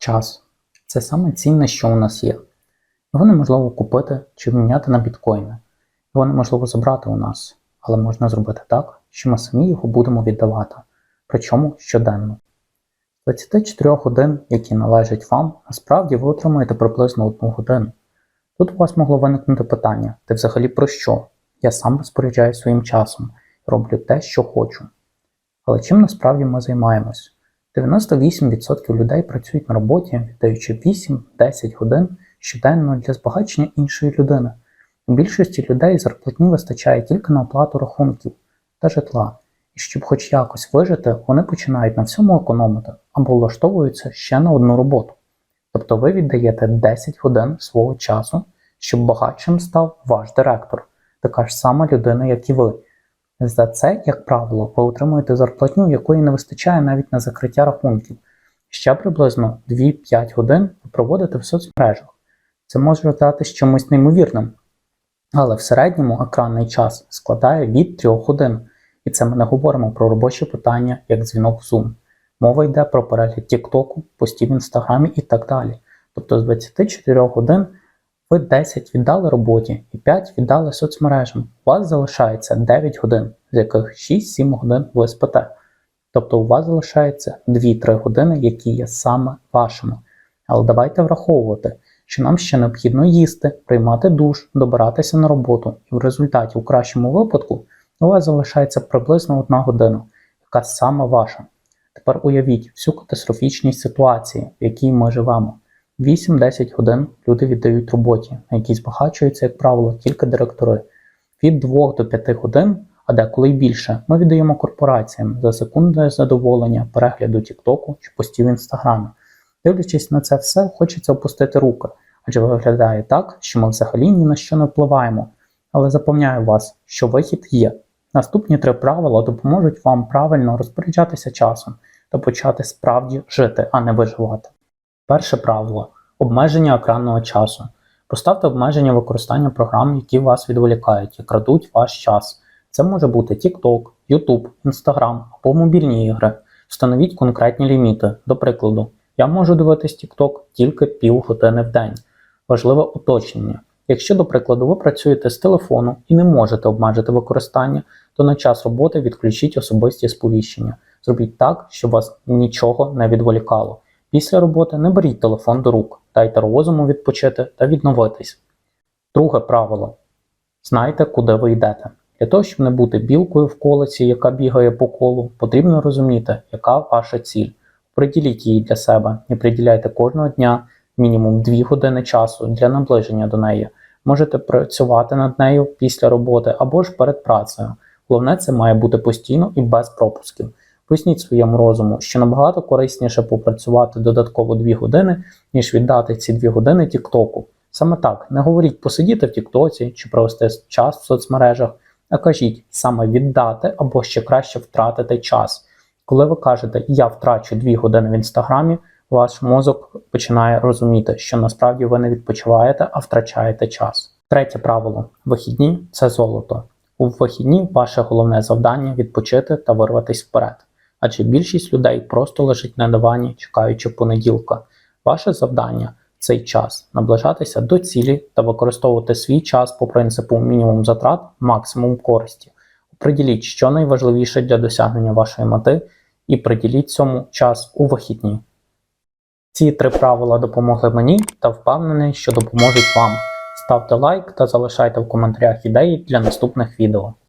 Час це саме цінне, що у нас є. Його неможливо купити чи обміняти на біткоїни. Його неможливо забрати у нас, але можна зробити так, що ми самі його будемо віддавати, причому щоденно. З 24 годин, які належать вам, насправді ви отримаєте приблизно одну годину. Тут у вас могло виникнути питання: ти взагалі про що? Я сам розпоряджаю своїм часом, роблю те, що хочу. Але чим насправді ми займаємось? 98% людей працюють на роботі, віддаючи 8-10 годин щоденно для збагачення іншої людини. У більшості людей зарплатні вистачає тільки на оплату рахунків та житла, і щоб хоч якось вижити, вони починають на всьому економити або влаштовуються ще на одну роботу. Тобто ви віддаєте 10 годин свого часу, щоб багатшим став ваш директор, така ж сама людина, як і ви. За це, як правило, ви отримуєте зарплатню, якої не вистачає навіть на закриття рахунків. Ще приблизно 2-5 годин ви проводите в соцмережах. Це може здатись чимось неймовірним, але в середньому екранний час складає від 3 годин. І це ми не говоримо про робочі питання, як дзвінок в Zoom. Мова йде про перегляд Тіктоку, постів в Інстаграмі і так далі. Тобто з 24 годин ви 10 віддали роботі і 5 віддали соцмережам. У вас залишається 9 годин, з яких 6-7 годин ви спите. Тобто у вас залишається 2-3 години, які є саме вашими. Але давайте враховувати, що нам ще необхідно їсти, приймати душ, добиратися на роботу, і в результаті, у кращому випадку, у вас залишається приблизно одна година, яка саме ваша. Тепер уявіть всю катастрофічність ситуації, в якій ми живемо. 8-10 годин люди віддають роботі, на якій збагачуються, як правило, тільки директори. Від 2 до 5 годин, а деколи й більше, ми віддаємо корпораціям за секунди задоволення, перегляду Тіктоку чи постів в Інстаграмі. Дивлячись на це все, хочеться опустити руки, адже виглядає так, що ми взагалі ні на що не впливаємо. Але запевняю вас, що вихід є. Наступні три правила допоможуть вам правильно розпоряджатися часом та почати справді жити, а не виживати. Перше правило обмеження екранного часу. Поставте обмеження використання програм, які вас відволікають і крадуть ваш час. Це може бути TikTok, YouTube, Instagram або мобільні ігри. Встановіть конкретні ліміти. До прикладу, я можу дивитись TikTok тільки півгодини в день. Важливе уточнення. Якщо, до прикладу, ви працюєте з телефону і не можете обмежити використання, то на час роботи відключіть особисті сповіщення. Зробіть так, щоб вас нічого не відволікало. Після роботи не беріть телефон до рук, дайте розуму відпочити та відновитись. Друге правило: знайте, куди ви йдете. Для того, щоб не бути білкою в колесі, яка бігає по колу, потрібно розуміти, яка ваша ціль. Приділіть її для себе і приділяйте кожного дня мінімум 2 години часу для наближення до неї. Можете працювати над нею після роботи або ж перед працею. Головне, це має бути постійно і без пропусків. Поясніть своєму розуму, що набагато корисніше попрацювати додатково 2 години, ніж віддати ці 2 години Тіктоку. Саме так, не говоріть посидіти в Тіктоці чи провести час в соцмережах, а кажіть саме віддати або ще краще втратити час. Коли ви кажете Я втрачу 2 години в інстаграмі, ваш мозок починає розуміти, що насправді ви не відпочиваєте, а втрачаєте час. Третє правило: вихідні це золото. У вихідні ваше головне завдання відпочити та вирватися вперед. Адже більшість людей просто лежить на дивані, чекаючи понеділка. Ваше завдання цей час наближатися до цілі та використовувати свій час по принципу мінімум затрат, максимум користі. Приділіть, що найважливіше для досягнення вашої мети, і приділіть цьому час у вихідні. Ці три правила допомогли мені та впевнений, що допоможуть вам. Ставте лайк та залишайте в коментарях ідеї для наступних відео.